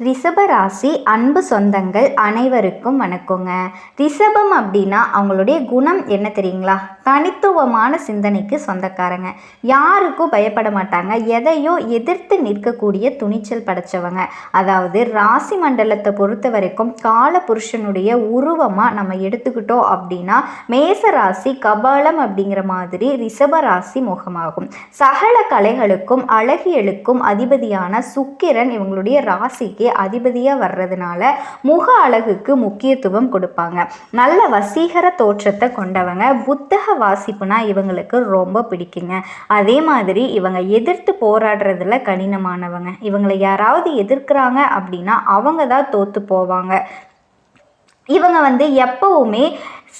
ரிஷபராசி அன்பு சொந்தங்கள் அனைவருக்கும் வணக்கங்க. ரிஷபம் அப்படின்னா அவங்களுடைய குணம் என்ன தெரியுங்களா? தனித்துவமான சிந்தனைக்கு சொந்தக்காரங்க. யாருக்கும் பயப்பட மாட்டாங்க. எதையோ எதிர்த்து நிற்கக்கூடிய துணிச்சல் படைச்சவங்க. அதாவது ராசி மண்டலத்தை பொறுத்த வரைக்கும் கால புருஷனுடைய உருவமாக நம்ம எடுத்துக்கிட்டோம் அப்படின்னா மேச ராசி கபாலம் அப்படிங்கிற மாதிரி ரிஷப ராசி முகமாகும். சகல கலைகளுக்கும் அழகியலுக்கும் அதிபதியான சுக்கிரன் இவங்களுடைய ராசிக்கு அதிபதியாக வர்றதுனால முக அழகுக்கு முக்கியத்துவம் கொடுப்பாங்க. நல்ல வசீகர தோற்றத்தை கொண்டவங்க. புத்தக வாசிப்புனா இவங்களுக்கு ரொம்ப பிடிக்குங்க. அதே மாதிரி இவங்க எதிர்த்து போராடுறதுல கடினமானவங்க. இவங்களை யாராவது எதிர்க்கிறாங்க அப்படின்னா அவங்க தான் தோற்று போவாங்க. இவங்க வந்து எப்பவுமே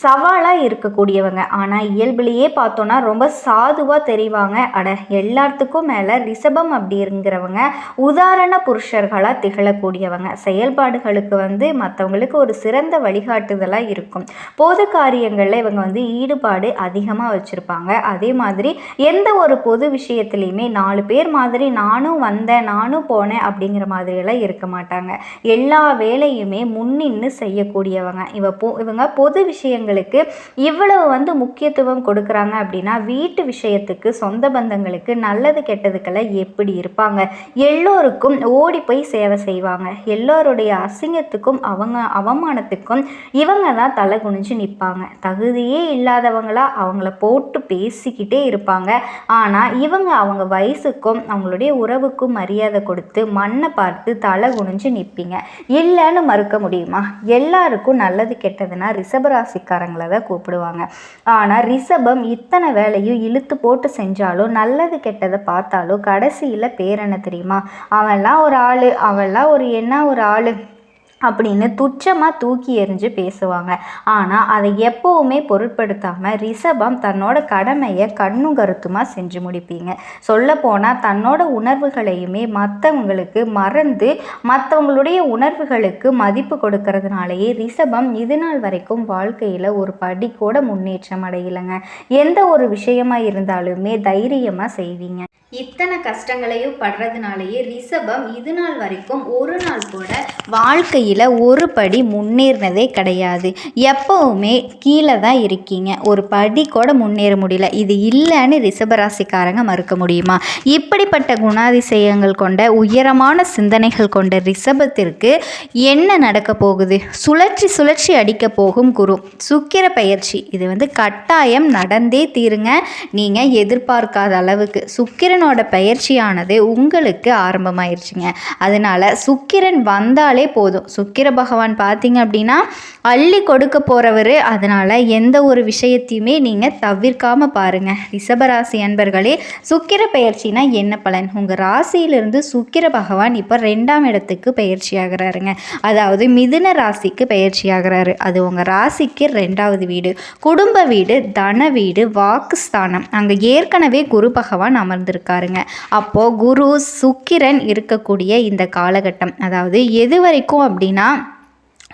சவாலாக இருக்கக்கூடியவங்க. ஆனால் இயல்புலேயே பார்த்தோன்னா ரொம்ப சாதுவாக தெரிவாங்க. அட எல்லாத்துக்கும் மேலே ரிஷபம் அப்படிங்கிறவங்க உதாரண புருஷர்களாக திகழக்கூடியவங்க. செயல்பாடுகளுக்கு வந்து மற்றவங்களுக்கு ஒரு சிறந்த வழிகாட்டுதலாக இருக்கும். பொது காரியங்களில் இவங்க வந்து ஈடுபாடு அதிகமாக வச்சுருப்பாங்க. அதே மாதிரி எந்த ஒரு பொது விஷயத்துலையுமே நாலு பேர் மாதிரி நானும் வந்தேன் நானும் போனேன் அப்படிங்கிற மாதிரியெல்லாம் இருக்க மாட்டாங்க. எல்லா வேலையுமே முன்னின்று செய்யக்கூடியவங்க. இவ பொ இவங்க பொது விஷயங்கள் விஷயங்களுக்கு இவ்வளவு வந்து முக்கியத்துவம் கொடுக்குறாங்க அப்படின்னா வீட்டு விஷயத்துக்கு சொந்த பந்தங்களுக்கு நல்லது கெட்டதுக்கெல்லாம் எப்படி இருப்பாங்க? எல்லோருக்கும் ஓடி போய் சேவை செய்வாங்க. எல்லோருடைய அசிங்கத்துக்கும் அவங்க அவமானத்துக்கும் இவங்க தான் தலை குனிஞ்சு நிற்பாங்க. தகுதியே இல்லாதவங்களா அவங்கள போட்டு பேசிக்கிட்டே இருப்பாங்க. ஆனால் இவங்க அவங்க வயசுக்கும் அவங்களுடைய உறவுக்கும் மரியாதை கொடுத்து மண்ணை பார்த்து தலை குனிஞ்சு நிற்பீங்க. இல்லைன்னு மறுக்க முடியுமா? எல்லாருக்கும் நல்லது கெட்டதுன்னா ரிஷபராசிக்கார வேலைக்காரங்களை தான் கூப்பிடுவாங்க. ஆனால் ரிஷபம் இத்தனை வேலையும் இழுத்து போட்டு செஞ்சாலும் நல்லது கெட்டதை பார்த்தாலும் கடைசியில் பேர் என்ன தெரியுமா? அவன்லாம் ஒரு ஆள் அவன்லாம் ஒரு என்ன ஒரு ஆள்? அப்படின்னு துச்சமாக தூக்கி எறிஞ்சு பேசுவாங்க. ஆனால் அதை எப்போவுமே பொருட்படுத்தாமல் ரிஷபம் தன்னோட கடமையை கண்ணும் கருத்துமாக செஞ்சு முடிப்பீங்க. சொல்லப்போனால் தன்னோட உணர்வுகளையுமே மற்றவங்களுக்கு மறந்து மற்றவங்களுடைய உணர்வுகளுக்கு மதிப்பு கொடுக்கறதுனாலேயே ரிஷபம் இது நாள் வரைக்கும் வாழ்க்கையில் ஒரு படி கூட முன்னேற்றம் அடையலைங்க. எந்த ஒரு விஷயமா இருந்தாலுமே தைரியமாக செய்வீங்க. இத்தனை கஷ்டங்களையும் படுறதுனாலேயே ரிஷபம் இது நாள் வரைக்கும் ஒரு நாள் கூட வாழ்க்கையில் ஒரு படி முன்னேறினதே கிடையாது. எப்போவுமே கீழே தான் இருக்கீங்க. ஒரு படி கூட முன்னேற முடியல. இது இல்லைன்னு ரிஷபராசிக்காரங்க மறுக்க முடியுமா? இப்படிப்பட்ட குணாதிசயங்கள் கொண்ட உயரமான சிந்தனைகள் கொண்ட ரிஷபத்திற்கு என்ன நடக்க போகுது? சுழற்சி சுழற்சி அடிக்க போகும் குரு. சுக்கிர பயிற்சி. இது வந்து கட்டாயம் நடந்தே தீருங்க. நீங்கள் எதிர்பார்க்காத அளவுக்கு. சுக்கிரனோட பயிற்சியானது உங்களுக்கு ஆரம்பமாயிருச்சுங்க. அதனால் சுக்கிரன் வந்தாலே போதும். சுக்கிர பகவான் பார்த்தீங்க அப்படின்னா அள்ளி கொடுக்க போகிறவர் அதனால் எந்த ஒரு விஷயத்தையுமே நீங்கள் தவிர்க்காமல் பாருங்கள் ரிஷபராசி அன்பர்களே சுக்கிர பயிற்சினா என்ன பலன்? உங்கள் ராசியிலிருந்து சுக்கிர பகவான் இப்போ ரெண்டாம் இடத்துக்கு பயிற்சி ஆகிறாருங்க அதாவது மிதுன ராசிக்கு பயிற்சி ஆகிறாரு அது உங்கள் ராசிக்கு ரெண்டாவது வீடு. குடும்ப வீடு தன வீடு வாக்கு ஸ்தானம். அங்கே ஏற்கனவே குரு பகவான் அமர்ந்திருக்காருங்க. அப்போது குரு சுக்கிரன் இருக்கக்கூடிய இந்த காலகட்டம். அதாவது எது வரைக்கும் அப்படின்னா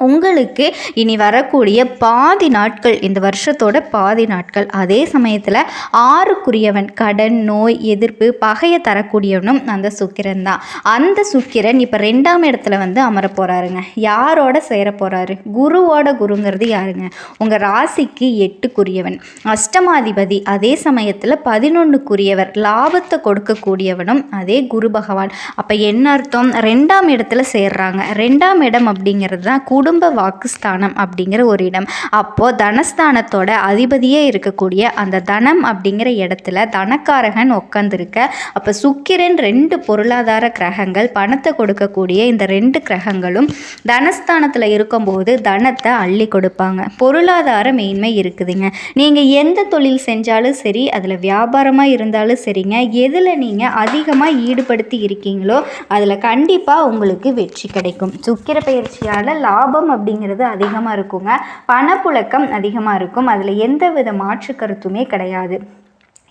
உங்களுக்கு இனி வரக்கூடிய பாதி நாட்கள் இந்த வருஷத்தோட பாதி நாட்கள் அதே சமயத்தில் ஆறுக்குரியவன் கடன் நோய் எதிர்ப்பு பகையை தரக்கூடியவனும் அந்த சுக்கிரன் தான். அந்த சுக்கிரன் இப்போ ரெண்டாம் இடத்துல வந்து அமர போகிறாருங்க யாரோட சேர போகிறாரு குருவோட குருங்கிறது யாருங்க? உங்கள் ராசிக்கு எட்டுக்குரியவன். அஷ்டமாதிபதி அதே சமயத்தில் பதினொன்றுக்குரியவர் லாபத்தை கொடுக்கக்கூடியவனும் அதே குரு பகவான். அப்போ என்ன அர்த்தம்? ரெண்டாம் இடத்துல சேர்றாங்க. ரெண்டாம் இடம் அப்படிங்கிறது தான் கூட குடும்ப வாக்குஸ்தானம் அப்படிங்கிற ஒரு இடம். அப்போது தனஸ்தானத்தோட அதிபதியே இருக்கக்கூடிய அந்த தனம் அப்படிங்கிற இடத்துல தனக்காரகன் உட்காந்துருக்க அப்போ சுக்கிரன் ரெண்டு பொருளாதார கிரகங்கள் பணத்தை கொடுக்கக்கூடிய இந்த ரெண்டு கிரகங்களும் தனஸ்தானத்தில் இருக்கும்போது தனத்தை அள்ளி கொடுப்பாங்க. பொருளாதார மேன்மை இருக்குதுங்க. நீங்கள் எந்த தொழில் செஞ்சாலும் சரி அதில் வியாபாரமாக இருந்தாலும் சரிங்க. எதில் நீங்கள் அதிகமாக ஈடுபடுத்தி இருக்கீங்களோ அதில் கண்டிப்பாக உங்களுக்கு வெற்றி கிடைக்கும். சுக்கிர பயிற்சியால் லாபம் லாபம் அப்படிங்கிறது அதிகமாக இருக்குங்க. பணப்புழக்கம் அதிகமாக இருக்கும். அதில் எந்த வித மாற்று கருத்துமே கிடையாது.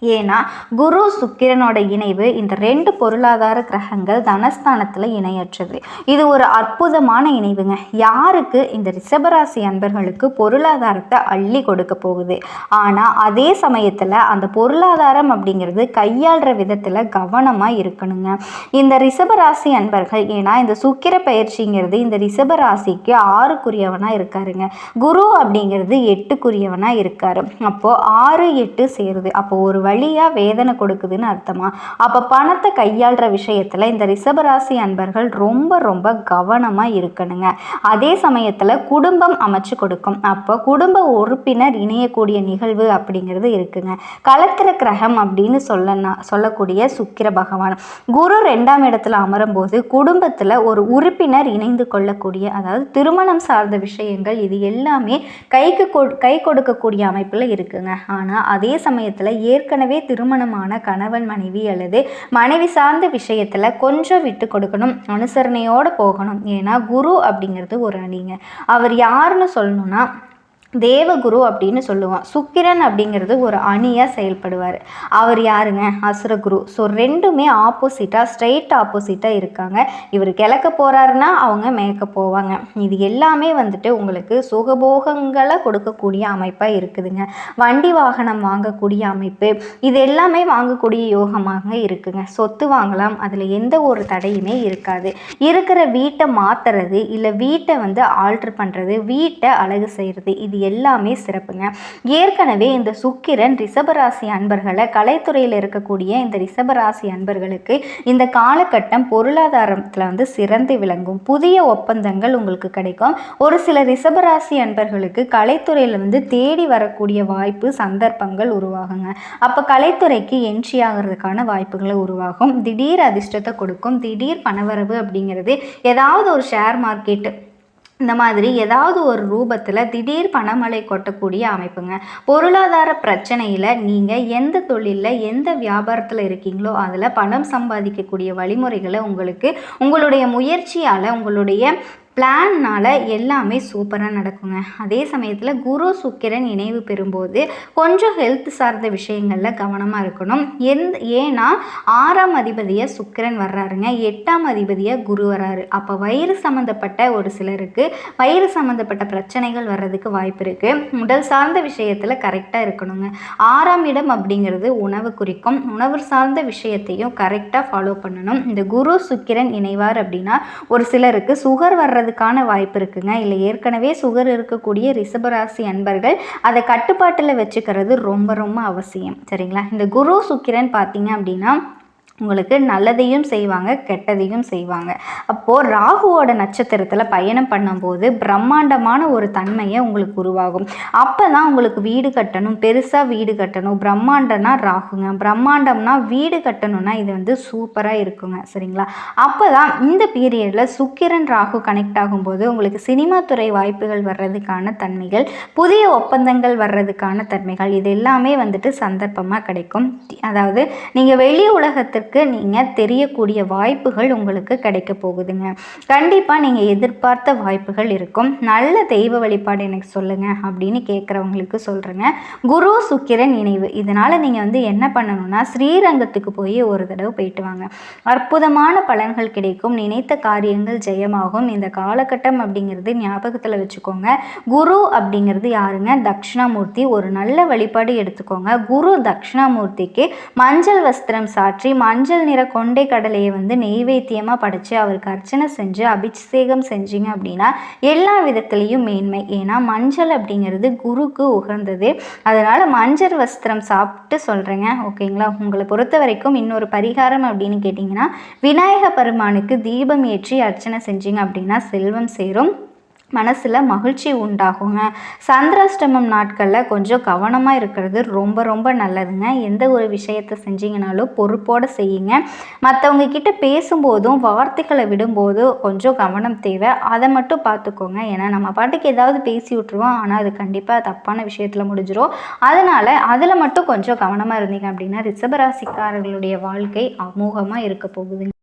ஏன்னா குரு சுக்கிரனோட இணைவு இந்த ரெண்டு பொருளாதார கிரகங்கள் தனஸ்தானத்தில் இணையற்றது. இது ஒரு அற்புதமான இணைவுங்க. யாருக்கு? இந்த ரிஷபராசி அன்பர்களுக்கு பொருளாதாரத்தை அள்ளி கொடுக்க போகுது. ஆனால் அதே சமயத்தில் அந்த பொருளாதாரம் அப்படிங்கிறது கையாளுற விதத்தில் கவனமாக இருக்கணுங்க. இந்த ரிஷபராசி அன்பர்கள் ஏன்னா இந்த சுக்கிர பயிற்சிங்கிறது இந்த ரிஷபராசிக்கு ஆறுக்குரியவனாக இருக்காருங்க. குரு அப்படிங்கிறது எட்டுக்குரியவனாக இருக்காரு. அப்போது ஆறு எட்டு சேருது. அப்போ ஒரு வழியாக வேதனை கொடுக்குதுன்னு அர்த்தமா? அப்போ பணத்தை கையாளுற விஷயத்தில் இந்த ரிஷபராசி அன்பர்கள் ரொம்ப ரொம்ப கவனமாக இருக்கணுங்க. அதே சமயத்தில் குடும்பம் அமைச்சு கொடுக்கும். அப்போ குடும்ப உறுப்பினர் இணையக்கூடிய நிகழ்வு அப்படிங்கிறது இருக்குங்க. கலத்திர கிரகம் அப்படின்னு சொல்லனா சொல்லக்கூடிய சுக்கிர பகவான். குரு ரெண்டாம் இடத்துல அமரும் போது குடும்பத்தில் ஒரு உறுப்பினர் இணைந்து கொள்ளக்கூடிய அதாவது திருமணம் சார்ந்த விஷயங்கள் இது எல்லாமே கைக்கு கொ கை கொடுக்கக்கூடிய அமைப்பில் இருக்குங்க. ஆனால் அதே சமயத்தில் ஏற்கனவே திருமணமான கணவன் மனைவி அல்லது மனைவி சார்ந்த விஷயத்தில் கொஞ்சம் விட்டு கொடுக்கணும் அனுசரணையோடு போகணும். ஏன்னா குரு அப்படிங்கிறது ஒரு அணிங்க. அவர் யாருன்னு சொல்லணும்னா தேவகுரு அப்படின்னு சொல்லுவான். சுக்கிரன் அப்படிங்கிறது ஒரு அணியாக செயல்படுவார். அவர் யாருங்க? அசுரகுரு. ஸோ ரெண்டுமே ஆப்போசிட்டாக ஸ்ட்ரெயிட் ஆப்போசிட்டாக இருக்காங்க. இவர் கிழக்க போகிறாருன்னா அவங்க மேற்க போவாங்க. இது எல்லாமே வந்துட்டு உங்களுக்கு சுகபோகங்களை கொடுக்கக்கூடிய அமைப்பாக இருக்குதுங்க. வண்டி வாகனம் வாங்கக்கூடிய அமைப்பு. இது எல்லாமே வாங்கக்கூடிய யோகமாக இருக்குங்க. சொத்து வாங்கலாம். அதில் எந்த ஒரு தடையுமே இருக்காது. இருக்கிற வீட்டை மாற்றுறது இல்லை வீட்டை வந்து ஆல்ட்ரு பண்ணுறது வீட்டை அழகு செய்கிறது இது எல்லாமே சிறப்புங்க. ஏற்கனவே இந்த சுக்கிரன் ரிஷபராசி அன்பர்களை கலைத்துறையில் இருக்கக்கூடிய இந்த ரிஷபராசி அன்பர்களுக்கு இந்த காலகட்டம் பொருளாதாரத்தில் வந்து சிறந்து விளங்கும். புதிய ஒப்பந்தங்கள் உங்களுக்கு கிடைக்கும். ஒரு சில ரிஷபராசி அன்பர்களுக்கு கலைத்துறையில் வந்து தேடி வரக்கூடிய வாய்ப்பு சந்தர்ப்பங்கள் உருவாகுங்க. அப்போ கலைத்துறைக்கு என்ட்ரி ஆகிறதுக்கான வாய்ப்புகளை உருவாகும். திடீர் அதிர்ஷ்டத்தை கொடுக்கும். திடீர் பணவரவு அப்படிங்கிறது ஏதாவது ஒரு ஷேர் மார்க்கெட்டு இந்த மாதிரி ஏதாவது ஒரு ரூபத்தில் திடீர் பணமழை கொட்டக்கூடிய அமைப்புங்க. பொருளாதார பிரச்சனையில் நீங்கள் எந்த தொழிலில் எந்த வியாபாரத்தில் இருக்கீங்களோ அதில் பணம் சம்பாதிக்கக்கூடிய வழிமுறைகளை உங்களுக்கு உங்களுடைய முயற்சியால் உங்களுடைய பிளான்னால் எல்லாமே சூப்பராக நடக்குங்க. அதே சமயத்தில் குரு சுக்கிரன் இணைவு பெறும்போது கொஞ்சம் ஹெல்த் சார்ந்த விஷயங்களில் கவனமாக இருக்கணும். எந்த ஏன்னா ஆறாம் அதிபதியாக சுக்கிரன் வர்றாருங்க. எட்டாம் அதிபதியாக குரு வராரு அப்போ வயிறு சம்மந்தப்பட்ட ஒரு சிலருக்கு வயிறு சம்மந்தப்பட்ட பிரச்சனைகள் வர்றதுக்கு வாய்ப்பு இருக்குது உடல் சார்ந்த விஷயத்தில் கரெக்டாக இருக்கணுங்க. ஆறாம் இடம் அப்படிங்கிறது உணவு குறிக்கும். உணவு சார்ந்த விஷயத்தையும் கரெக்டாக ஃபாலோ பண்ணணும். இந்த குரு சுக்கிரன் இணைவார் அப்படின்னா ஒரு சிலருக்கு சுகர் வர்றது வர்றதுக்கான வாய்ப்பு இருக்குங்க. இல்லை ஏற்கனவே சுகர் இருக்கக்கூடிய ரிஷபராசி அன்பர்கள் அதை கட்டுப்பாட்டில் வச்சுக்கிறது ரொம்ப ரொம்ப அவசியம். சரிங்களா? இந்த குரு சுக்கிரன் பார்த்தீங்க அப்படின்னா உங்களுக்கு நல்லதையும் செய்வாங்க கெட்டதையும் செய்வாங்க. அப்போது ராகுவோட நட்சத்திரத்தில் பயணம் பண்ணும்போது பிரம்மாண்டமான ஒரு தன்மையை உங்களுக்கு உருவாகும். அப்போ தான் உங்களுக்கு வீடு கட்டணும் பெருசாக வீடு கட்டணும். பிரம்மாண்டம்னா ராகுங்க. பிரம்மாண்டம்னா வீடு கட்டணும்னா இது வந்து சூப்பராக இருக்குங்க. சரிங்களா? அப்போ தான் இந்த பீரியடில் சுக்கிரன் ராகு கனெக்ட் ஆகும்போது உங்களுக்கு சினிமா துறை வாய்ப்புகள் வர்றதுக்கான தன்மைகள் புதிய ஒப்பந்தங்கள் வர்றதுக்கான தன்மைகள் இது எல்லாமே வந்துட்டு சந்தர்ப்பமாக கிடைக்கும். அதாவது நீங்கள் வெளி உலகத்திற்கு உங்களுக்கு நீங்கள் தெரியக்கூடிய வாய்ப்புகள் உங்களுக்கு கிடைக்க போகுதுங்க. கண்டிப்பாக நீங்கள் எதிர்பார்த்த வாய்ப்புகள் இருக்கும். நல்ல தெய்வ வழிபாடு எனக்கு சொல்லுங்கள் அப்படின்னு கேட்குறவங்களுக்கு சொல்கிறேங்க குரு சுக்கிரன் நினைவு இதனால் நீங்கள் வந்து என்ன பண்ணணும்னா ஸ்ரீரங்கத்துக்கு போய் ஒரு தடவை போயிட்டு வாங்க. அற்புதமான பலன்கள் கிடைக்கும். நினைத்த காரியங்கள் ஜெயமாகும். இந்த காலகட்டம் அப்படிங்கிறது ஞாபகத்தில் வச்சுக்கோங்க. குரு அப்படிங்கிறது யாருங்க? தட்சிணாமூர்த்தி. ஒரு நல்ல வழிபாடு எடுத்துக்கோங்க. குரு தட்சிணாமூர்த்திக்கு மஞ்சள் வஸ்திரம் சாற்றி மண் மஞ்சள் நிற கொண்டை கடலையை வந்து நெய்வேத்தியமாக படைச்சு அவருக்கு அர்ச்சனை செஞ்சு அபிஷேகம் செஞ்சீங்க அப்படின்னா எல்லா விதத்துலேயும் மேன்மை. ஏன்னா மஞ்சள் அப்படிங்கிறது குருக்கு உகந்தது. அதனால் மஞ்சள் வஸ்திரம் சாப்பிட்டு சொல்கிறேங்க ஓகேங்களா? உங்களை பொறுத்த வரைக்கும் இன்னொரு பரிகாரம் அப்படின்னு கேட்டிங்கன்னா விநாயக பெருமானுக்கு தீபம் ஏற்றி அர்ச்சனை செஞ்சீங்க அப்படின்னா செல்வம் சேரும். மனசில் மகிழ்ச்சி உண்டாகுங்க. சந்திராஷ்டமம் நாட்களில் கொஞ்சம் கவனமாக இருக்கிறது ரொம்ப ரொம்ப நல்லதுங்க. எந்த ஒரு விஷயத்தை செஞ்சீங்கனாலும் பொறுப்போடு செய்யுங்க. மற்றவங்க கிட்ட பேசும்போதும் வார்த்தைகளை விடும்போது கொஞ்சம் கவனம் தேவை. அதை மட்டும் பார்த்துக்கோங்க. ஏன்னா நம்ம பாட்டுக்கு ஏதாவது பேசி விட்ருவோம் ஆனால் அது கண்டிப்பாக தப்பான விஷயத்தில் முடிஞ்சிடும் அதனால் அதில் மட்டும் கொஞ்சம் கவனமாக இருந்தீங்க அப்படின்னா ரிஷபராசிக்காரர்களுடைய வாழ்க்கை அமோகமாக இருக்க போகுதுங்க.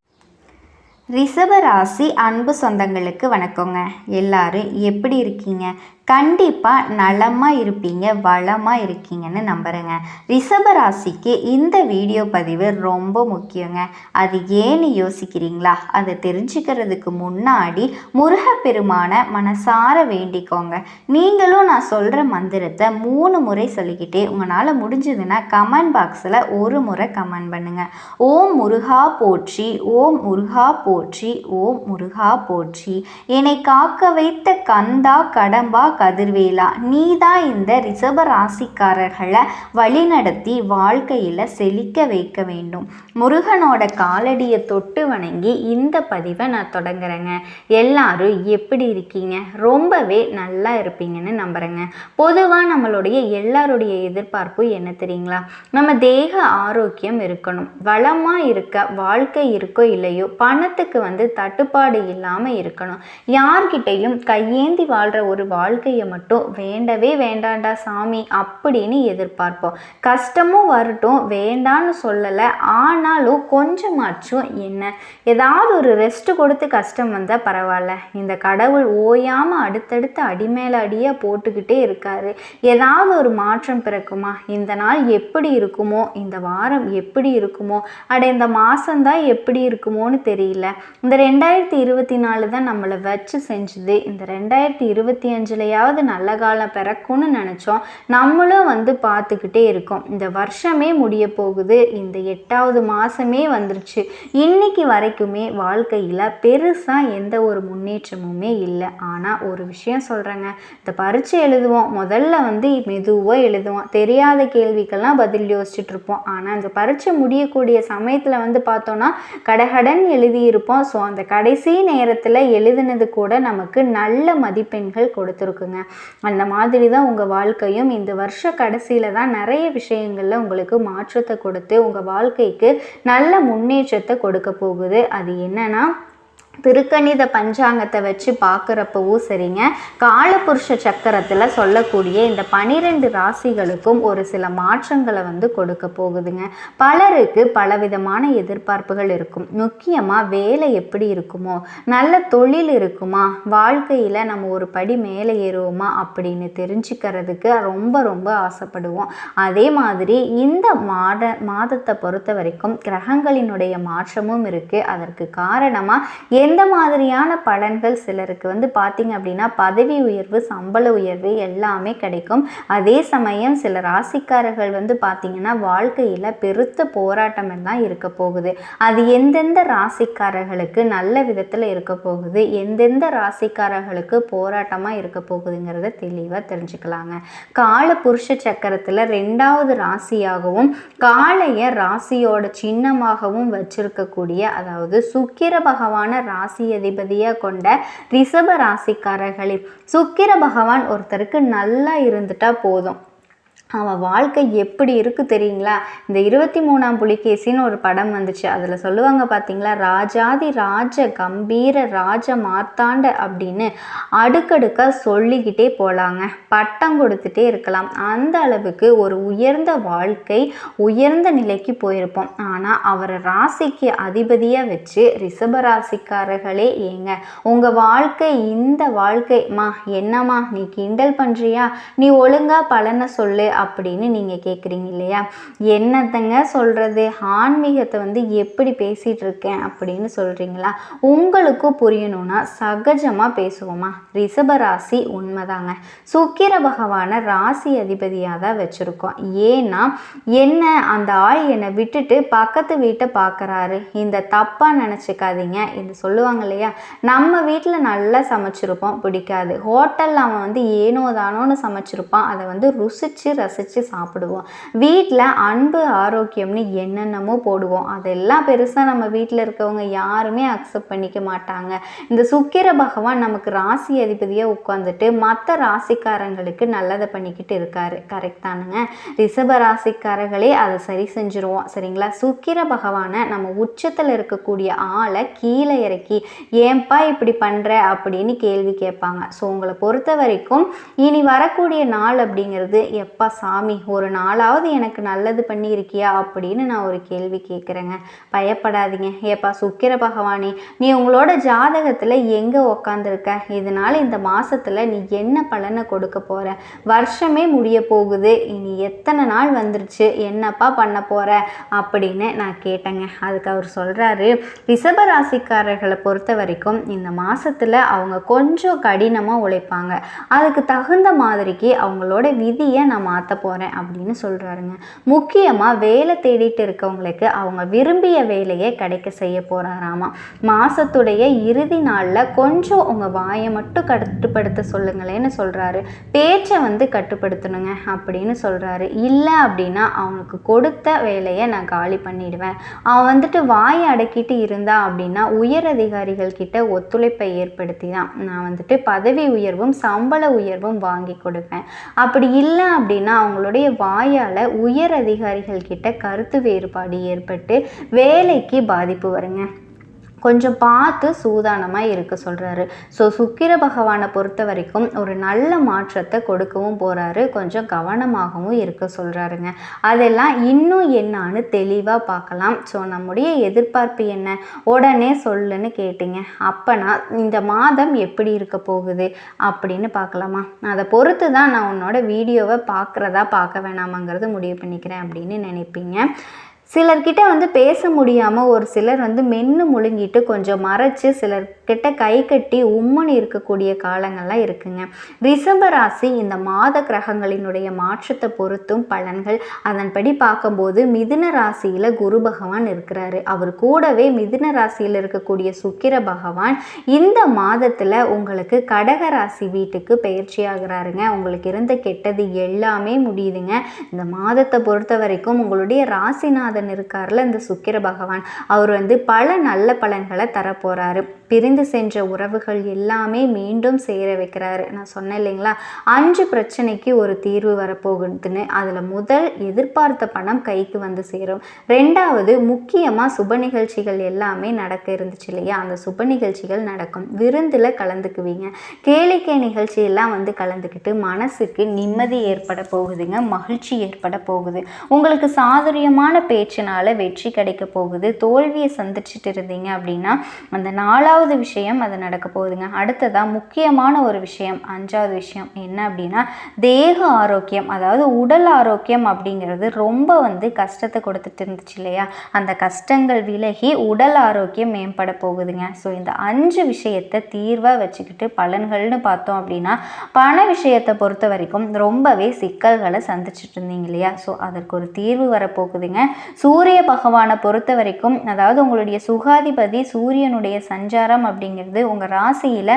ரிஷபராசி அன்பு சொந்தங்களுக்கு வணக்கங்க. எல்லாரும் எப்படி இருக்கீங்க? கண்டிப்பாக நலமாக இருப்பீங்க வளமாக இருக்கீங்கன்னு நம்புகிறேங்க ரிஷபராசிக்கு இந்த வீடியோ பதிவு ரொம்ப முக்கியங்க. அது ஏன்னு யோசிக்கிறீங்களா? அதை தெரிஞ்சுக்கிறதுக்கு முன்னாடி முருகப்பெருமான மனசார வேண்டிக்கோங்க. நீங்களும் நான் சொல்கிற மந்திரத்தை மூணு முறை சொல்லிக்கிட்டே உங்களால் முடிஞ்சதுன்னா கமெண்ட் பாக்ஸில் ஒரு முறை கமெண்ட் பண்ணுங்கள் ஓம் முருகா போற்றி ஓம் முருகா போற்றி ஓம் முருகா போற்றி. என்னை காக்க வைத்த கந்தா கடம்பா கதிர்வேலா நீ தான் இந்த ரிஷப ராசிக்காரர்களை வழிநடத்தி வாழ்க்கையில் செழிக்க வைக்க வேண்டும். முருகனோட காலடியை தொட்டு வணங்கி இந்த பதிவை நான் தொடங்குறேங்க. எல்லாரும் எப்படி இருக்கீங்க? ரொம்பவே நல்லா இருப்பீங்கன்னு நம்புகிறேங்க பொதுவாக நம்மளுடைய எல்லாருடைய எதிர்பார்ப்பு என்ன தெரியுங்களா? நம்ம தேக ஆரோக்கியம் இருக்கணும். வளமாக இருக்க வாழ்க்கை இருக்கோ இல்லையோ பணத்துக்கு வந்து தட்டுப்பாடு இல்லாமல் இருக்கணும். யார்கிட்டையும் கையேந்தி வாழ்கிற ஒரு வாழ்க்கை வாழ்க்கையை மட்டும் வேண்டவே வேண்டாண்டா சாமி அப்படின்னு எதிர்பார்ப்போம். கஷ்டமும் வரட்டும் வேண்டான்னு சொல்லலை. ஆனாலும் கொஞ்சமாச்சும் என்ன? ஏதாவது ஒரு ரெஸ்ட் கொடுத்து கஷ்டம் வந்தால் பரவாயில்ல. இந்த கடவுள் ஓயாமல் அடுத்தடுத்து அடிமேல அடியாக போட்டுக்கிட்டே இருக்காரு. ஏதாவது ஒரு மாற்றம் பிறக்குமா? இந்த நாள் எப்படி இருக்குமோ? இந்த வாரம் எப்படி இருக்குமோ? அட இந்த மாதம்தான் எப்படி இருக்குமோன்னு தெரியல. இந்த ரெண்டாயிரத்தி இருபத்தி நாலு தான் நம்மளை வச்சு செஞ்சுது. இந்த ரெண்டாயிரத்தி இருபத்தி அஞ்சுலையாவது நல்ல காலம் பிறக்கும்னு நினச்சோம். நம்மளும் வந்து பார்த்துக்கிட்டே இருக்கோம். இந்த வருஷமே முடிய போகுது. இந்த எட்டாவது மாதமே வந்துருச்சு. இன்னைக்கு வரைக்குமே வாழ்க்கையில் பெருசாக எந்த ஒரு முன்னேற்றமுமே இல்லை. ஆனால் ஒரு விஷயம் சொல்கிறேங்க இந்த பரீட்சை எழுதுவோம். முதல்ல வந்து மெதுவாக எழுதுவோம். தெரியாத கேள்விக்கெல்லாம் பதில் யோசிச்சுட்டு இருப்போம். ஆனால் அந்த பரீட்சை முடியக்கூடிய சமயத்தில் வந்து பார்த்தோன்னா கடகடன் எழுதியிருப்போம். ஸோ அந்த கடைசி நேரத்தில் எழுதுனது கூட நமக்கு நல்ல மதிப்பெண்கள் கொடுத்துருக்கு. கொடுத்துருக்குங்க அந்த மாதிரி தான் உங்கள் வாழ்க்கையும். இந்த வருஷ கடைசியில் தான் நிறைய விஷயங்களில் உங்களுக்கு மாற்றத்தை கொடுத்து உங்கள் வாழ்க்கைக்கு நல்ல முன்னேற்றத்தை கொடுக்க போகுது. அது என்னன்னா திருக்கணித பஞ்சாங்கத்தை வச்சு பார்க்குறப்பவும் சரிங்க காலபுருஷ சக்கரத்தில் சொல்லக்கூடிய இந்த பனிரெண்டு ராசிகளுக்கும் ஒரு சில மாற்றங்களை வந்து கொடுக்க போகுதுங்க. பலருக்கு பலவிதமான எதிர்பார்ப்புகள் இருக்கும். முக்கியமாக வேலை எப்படி இருக்குமோ நல்ல தொழில் இருக்குமா வாழ்க்கையில் நம்ம ஒரு படி மேலே ஏறுவோமா அப்படின்னு தெரிஞ்சுக்கிறதுக்கு ரொம்ப ரொம்ப ஆசைப்படுவோம். அதே மாதிரி இந்த மாத மாதத்தை பொறுத்த வரைக்கும் கிரகங்களினுடைய மாற்றமும் இருக்குது அதற்கு காரணமாக எந்த மாதிரியான பலன்கள் சிலருக்கு வந்து பார்த்திங்க அப்படின்னா பதவி உயர்வு சம்பள உயர்வு எல்லாமே கிடைக்கும். அதே சமயம் சில ராசிக்காரர்கள் வந்து பார்த்திங்கன்னா வாழ்க்கையில் பெருத்த போராட்டம் தான் இருக்க போகுது. அது எந்தெந்த ராசிக்காரர்களுக்கு நல்ல விதத்தில் இருக்க போகுது? எந்தெந்த ராசிக்காரர்களுக்கு போராட்டமாக இருக்க போகுதுங்கிறத தெளிவாக தெரிஞ்சுக்கலாங்க. கால புருஷ சக்கரத்தில் ரெண்டாவது ராசியாகவும் காளைய ராசியோட சின்னமாகவும் வச்சிருக்கக்கூடிய அதாவது சுக்கிர பகவான ராசி அதிபதியாக கொண்ட ரிஷப ராசிக்காரர்களில் சுக்கிர பகவான் ஒருத்தருக்கு நல்லா இருந்துட்டா போதும். அவன் வாழ்க்கை எப்படி இருக்குது தெரியுங்களா? இந்த இருபத்தி மூணாம் புலிகேசின்னு ஒரு படம் வந்துச்சு. அதில் சொல்லுவாங்க பார்த்தீங்களா ராஜாதி ராஜ கம்பீர ராஜ மார்த்தாண்ட அப்படின்னு அடுக்கடுக்காக சொல்லிக்கிட்டே போகலாங்க பட்டம் கொடுத்துட்டே இருக்கலாம். அந்த அளவுக்கு ஒரு உயர்ந்த வாழ்க்கை உயர்ந்த நிலைக்கு போயிருப்போம். ஆனால் அவரை ராசிக்கு அதிபதியாக வச்சு ரிஷப ராசிக்காரர்களே ஏங்க உங்கள் வாழ்க்கை இந்த வாழ்க்கைமா என்னம்மா நீ கிண்டல் பண்ணுறியா நீ ஒழுங்காக பலனை சொல்லு. அப்படின்னு நீங்கள் கேட்குறீங்க இல்லையா? என்னத்தங்க சொல்கிறது ஆன்மீகத்தை வந்து எப்படி பேசிகிட்டு இருக்கேன் அப்படின்னு சொல்கிறீங்களா உங்களுக்கும் புரியணும்னா சகஜமாக பேசுவோமா? ரிஷபராசி உண்மைதாங்க. சுக்கிர பகவானை ராசி அதிபதியாக தான் வச்சுருக்கோம். ஏன்னா என்ன அந்த ஆள் என்னை விட்டுட்டு பக்கத்து வீட்டை பார்க்குறாரு இந்த தப்பாக நினச்சிக்காதீங்க இது சொல்லுவாங்க இல்லையா? நம்ம வீட்டில் நல்லா சமைச்சிருப்போம். பிடிக்காது. ஹோட்டலில் அவன் வந்து ஏனோ தானோன்னு சமைச்சிருப்பான். அதை வந்து ருசிச்சு ரசித்து சாப்பிடுவோம். வீட்டில் அன்பு ஆரோக்கியம்னு என்னென்னமோ போடுவோம். அதெல்லாம் பெருசாக நம்ம வீட்டில் இருக்கவங்க யாருமே அக்செப்ட் பண்ணிக்க மாட்டாங்க. இந்த சுக்கிர பகவான் நமக்கு ராசி அதிபதியாக உட்காந்துட்டு மற்ற ராசிக்காரங்களுக்கு நல்லதை பண்ணிக்கிட்டு இருக்காரு. கரெக்டானுங்க ரிஷப ராசிக்காரர்களே அதை சரி செஞ்சுருவோம். சரிங்களா? சுக்கிர பகவானை நம்ம உச்சத்தில் இருக்கக்கூடிய ஆளை கீழே இறக்கி ஏன்பா இப்படி பண்ணுற அப்படின்னு கேள்வி கேட்பாங்க. ஸோ உங்களை பொறுத்த வரைக்கும் இனி வரக்கூடிய நாள் அப்படிங்கிறது எப்பா சாமி ஒரு நாளாவது எனக்கு நல்லது பண்ணியிருக்கியா அப்படின்னு நான் ஒரு கேள்வி கேட்குறேங்க. பயப்படாதீங்க. ஏப்பா சுக்கிர பகவானே நீ உங்களோட ஜாதகத்தில் எங்கே உக்காந்துருக்க? இதனால் இந்த மாதத்தில் நீ என்ன பலனை கொடுக்க போகிற வருஷமே முடிய போகுது. இனி எத்தனை நாள் வந்துருச்சு? என்னப்பா பண்ண போகிற அப்படின்னு நான் கேட்டேங்க. அதுக்கு அவர் சொல்கிறாரு ரிஷபராசிக்காரர்களை பொறுத்த வரைக்கும் இந்த மாதத்தில் அவங்க கொஞ்சம் கடினமாக உழைப்பாங்க. அதுக்கு தகுந்த மாதிரிக்கு அவங்களோட விதியை நான் மாற்ற போகிறேன் அப்படின்னு சொல்கிறாருங்க முக்கியமாக வேலை தேடிட்டு இருக்கவங்களுக்கு அவங்க விரும்பிய வேலையை கிடைக்க செய்ய போகிறாராமா மாதத்துடைய இறுதி நாளில் கொஞ்சம் உங்கள் வாயை மட்டும் கட்டுப்படுத்த சொல்லுங்களேன்னு சொல்கிறாரு பேச்சை வந்து கட்டுப்படுத்தணுங்க அப்படின்னு சொல்கிறாரு இல்லை அப்படின்னா அவனுக்கு கொடுத்த வேலையை நான் காலி பண்ணிடுவேன். அவன் வந்துட்டு வாயை அடக்கிட்டு இருந்தா அப்படின்னா உயர் அதிகாரிகள் கிட்ட ஒத்துழைப்பை ஏற்படுத்தி தான் நான் வந்துட்டு பதவி உயர்வும் சம்பள உயர்வும் வாங்கி கொடுப்பேன். அப்படி இல்லை அப்படின்னா அவங்களுடைய வாயால் உயர் அதிகாரிகள் கிட்ட கருத்து வேறுபாடு ஏற்பட்டு வேலைக்கு பாதிப்பு வருங்க. கொஞ்சம் பார்த்து சூதானமாக இருக்க சொல்கிறாரு ஸோ சுக்கிர பகவானை பொறுத்த வரைக்கும் ஒரு நல்ல மாற்றத்தை கொடுக்கவும் போகிறாரு கொஞ்சம் கவனமாகவும் இருக்க சொல்கிறாருங்க அதெல்லாம் இன்னும் என்னான்னு தெளிவாக பார்க்கலாம். ஸோ நம்முடைய எதிர்பார்ப்பு என்ன? உடனே சொல்லுன்னு கேட்டீங்க. அப்போனா இந்த மாதம் எப்படி இருக்க போகுது அப்படின்னு பார்க்கலாமா? அதை பொறுத்து தான் நான் உன்னோட வீடியோவை பார்க்குறதா பார்க்க வேணாமாங்கிறது முடிவு பண்ணிக்கிறேன் அப்படின்னு நினைப்பீங்க. சிலர்கிட்ட வந்து பேச முடியாமல் ஒரு சிலர் வந்து மென்று முழுங்கிட்டு கொஞ்சம் மறைச்சு சிலர்கிட்ட கை கட்டி உம்மன் இருக்கக்கூடிய காலங்கள்லாம் இருக்குங்க. ரிஷப ராசி இந்த மாத கிரகங்களினுடைய மாற்றத்தை பொறுத்தும் பலன்கள். அதன்படி பார்க்கும்போது மிதுன ராசியில் குரு பகவான் இருக்கிறாரு. அவர் கூடவே மிதுன ராசியில் இருக்கக்கூடிய சுக்கிர பகவான் இந்த மாதத்தில் உங்களுக்கு கடக ராசி வீட்டுக்கு பயிற்சி ஆகிறாருங்க. உங்களுக்கு இருந்த கெட்டது எல்லாமே முடியுதுங்க. இந்த மாதத்தை பொறுத்த வரைக்கும் உங்களுடைய ராசிநாதன் இருக்கார்ல இந்த சுக்கிர பகவான். அவர் வந்து பல நல்ல பலன்களை தரப்போகிறாரு பிரிந்து சென்ற உறவுகள் எல்லாமே மீண்டும் சேர வைக்கிறாரு. நான் சொன்னேன் இல்லைங்களா? அஞ்சு பிரச்சனைக்கு ஒரு தீர்வு வரப்போகுதுன்னு அதில் முதல் எதிர்பார்த்த பணம் கைக்கு வந்து சேரும். ரெண்டாவது முக்கியமாக சுப நிகழ்ச்சிகள் எல்லாமே நடக்க இருந்துச்சு இல்லையா? அந்த சுப நிகழ்ச்சிகள் நடக்கும். விருந்தில் கலந்துக்குவீங்க. கேளிக்கை நிகழ்ச்சியெல்லாம் வந்து கலந்துக்கிட்டு மனசுக்கு நிம்மதி ஏற்பட போகுதுங்க. மகிழ்ச்சி ஏற்பட போகுது. உங்களுக்கு சாதுரியமான பேச்சினால வெற்றி கிடைக்க போகுது. தோல்வியை சந்திச்சுட்டு இருந்தீங்க அப்படின்னா அந்த ரெண்டாவது விஷயம் அது நடக்க போகுதுங்க. அடுத்ததாக முக்கியமான ஒரு விஷயம் அஞ்சாவது விஷயம் என்ன அப்படின்னா தேக ஆரோக்கியம் அதாவது உடல் ஆரோக்கியம் அப்படிங்கிறது ரொம்ப வந்து கஷ்டத்தை கொடுத்துட்டு இருந்துச்சு இல்லையா? அந்த கஷ்டங்கள் விலகி உடல் ஆரோக்கியம் மேம்பட போகுதுங்க. ஸோ இந்த அஞ்சு விஷயத்தை தீர்வாக வச்சுக்கிட்டு பலன்கள்னு பார்த்தோம் அப்படின்னா பண விஷயத்தை பொறுத்த வரைக்கும் ரொம்பவே சிக்கல்களை சந்திச்சுட்டு இருந்தீங்க இல்லையா? ஸோ அதற்கு ஒரு தீர்வு வரப்போகுதுங்க. சூரிய பகவானை பொறுத்த வரைக்கும் அதாவது உங்களுடைய சுகாதிபதி சூரியனுடைய சஞ்சாரம் அப்படிங்கிறது உங்கள் ராசியில்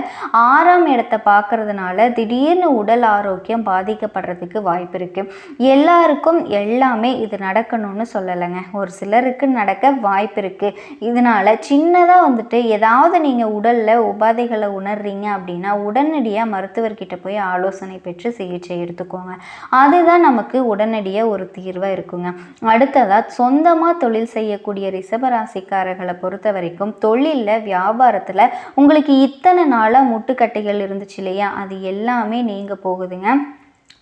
ஆறாம் இடத்தை பார்க்கறதுனால திடீர்னு உடல் ஆரோக்கியம் பாதிக்கப்படுறதுக்கு வாய்ப்பு இருக்குது எல்லாருக்கும் எல்லாமே இது நடக்கணும்னு சொல்லலைங்க. ஒரு சிலருக்கு நடக்க வாய்ப்பு இருக்குது இதனால் சின்னதாக வந்துட்டு ஏதாவது நீங்கள் உடலில் உபாதைகளை உணர்றீங்க அப்படின்னா உடனடியாக மருத்துவர்கிட்ட போய் ஆலோசனை பெற்று சிகிச்சை எடுத்துக்கோங்க. அதுதான் நமக்கு உடனடியாக ஒரு தீர்வாக இருக்குங்க. அடுத்ததாக சொந்தமாக தொழில் செய்யக்கூடிய ரிஷபராசிக்காரர்களை பொறுத்த வரைக்கும் தொழிலில் வியாபாரத்தில் உங்களுக்கு இத்தனை நாளாக முட்டுக்கட்டைகள் இருந்துச்சு இல்லையா? அது எல்லாமே நீங்க போகுதுங்க.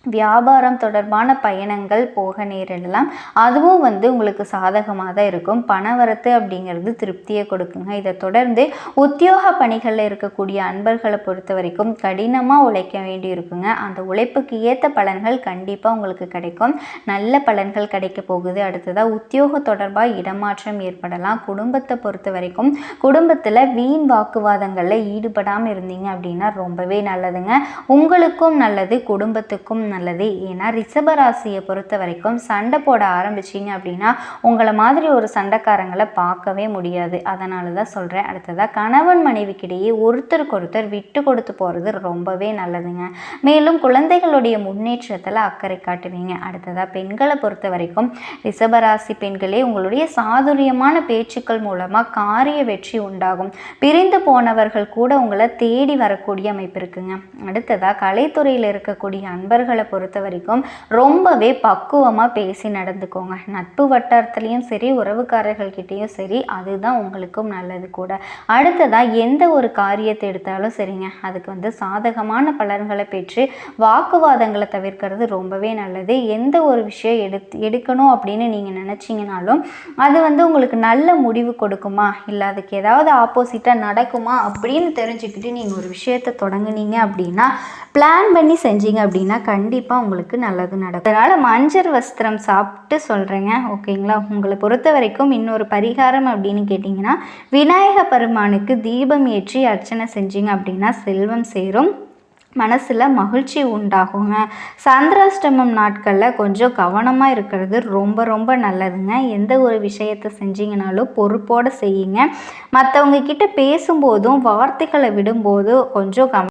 வியாபாரம் தொடர்பான பயணங்கள் போக நேரிடலாம். அதுவும் வந்து உங்களுக்கு சாதகமாக தான் இருக்கும் பணவரத்து அப்படிங்கிறது திருப்தியை கொடுக்குங்க. இதை தொடர்ந்து உத்தியோக பணிகளில் இருக்கக்கூடிய அன்பர்களை பொறுத்த வரைக்கும் கடினமாக உழைக்க வேண்டி இருக்குங்க. அந்த உழைப்புக்கு ஏற்ற பலன்கள் கண்டிப்பாக உங்களுக்கு கிடைக்கும். நல்ல பலன்கள் கிடைக்க போகுது. அடுத்ததாக உத்தியோக தொடர்பாக இடமாற்றம் ஏற்படலாம். குடும்பத்தை பொறுத்த வரைக்கும் குடும்பத்தில் வீண் வாக்குவாதங்களில் ஈடுபடாமல் இருந்தீங்க அப்படின்னா ரொம்பவே நல்லதுங்க. உங்களுக்கும் நல்லது குடும்பத்துக்கும் நல்லது. ஏன்னா ரிஷபராசியை பொறுத்த வரைக்கும் சண்டை போட ஆரம்பிச்சிங்க அப்படின்னா உங்களை மாதிரி ஒரு சண்டைக்காரங்களை பார்க்கவே முடியாது. அதனால தான் சொல்கிறேன் அடுத்ததாக கணவன் மனைவிக்கிடையே ஒருத்தருக்கு ஒருத்தர் விட்டு கொடுத்து போகிறது ரொம்பவே நல்லதுங்க. மேலும் குழந்தைகளுடைய முன்னேற்றத்தில் அக்கறை காட்டுவீங்க. அடுத்ததாக பெண்களை பொறுத்த வரைக்கும் ரிஷபராசி பெண்களே உங்களுடைய சாதுரியமான பேச்சுக்கள் மூலமாக காரிய வெற்றி உண்டாகும். பிரிந்து போனவர்கள் கூட உங்களை தேடி வரக்கூடிய அமைப்பு இருக்குங்க. அடுத்ததாக கலைத்துறையில் இருக்கக்கூடிய அன்பர்கள் பெண்களை பொறுத்த வரைக்கும் ரொம்பவே பக்குவமாக பேசி நடந்துக்கோங்க. நட்பு வட்டாரத்துலேயும் சரி உறவுக்காரர்கள்கிட்டேயும் சரி அதுதான் உங்களுக்கும் நல்லது கூட. அடுத்ததாக எந்த ஒரு காரியத்தை எடுத்தாலும் சரிங்க. அதுக்கு வந்து சாதகமான பலன்களை பெற்று வாக்குவாதங்களை தவிர்க்கிறது ரொம்பவே நல்லது. எந்த ஒரு விஷயம் எடுத்து எடுக்கணும் அப்படின்னு நீங்கள் நினச்சிங்கனாலும் அது வந்து உங்களுக்கு நல்ல முடிவு கொடுக்குமா? இல்லை அதுக்கு ஏதாவது ஆப்போசிட்டாக நடக்குமா? அப்படின்னு தெரிஞ்சுக்கிட்டு நீங்கள் ஒரு விஷயத்தை தொடங்குனீங்க அப்படின்னா பிளான் பண்ணி செஞ்சீங்க அப்படின்னா கண்டிப்பாக கண்டிப்பாக உங்களுக்கு நல்லது நடக்கும். அதனால் மஞ்சள் வஸ்திரம் சாப்பிட்டு சொல்கிறேங்க ஓகேங்களா? உங்களை பொறுத்த வரைக்கும் இன்னொரு பரிகாரம் அப்படின்னு கேட்டிங்கன்னா விநாயக பெருமானுக்கு தீபம் ஏற்றி அர்ச்சனை செஞ்சீங்க அப்படின்னா செல்வம் சேரும். மனசில் மகிழ்ச்சி உண்டாகுங்க. சந்திராஷ்டமம் நாட்களில் கொஞ்சம் கவனமாக இருக்கிறது ரொம்ப ரொம்ப நல்லதுங்க. எந்த ஒரு விஷயத்தை செஞ்சீங்கனாலும் பொறுப்போடு செய்யுங்க. மற்றவங்க கிட்ட பேசும்போதும் வார்த்தைகளை விடும்போதும் கொஞ்சம் கவ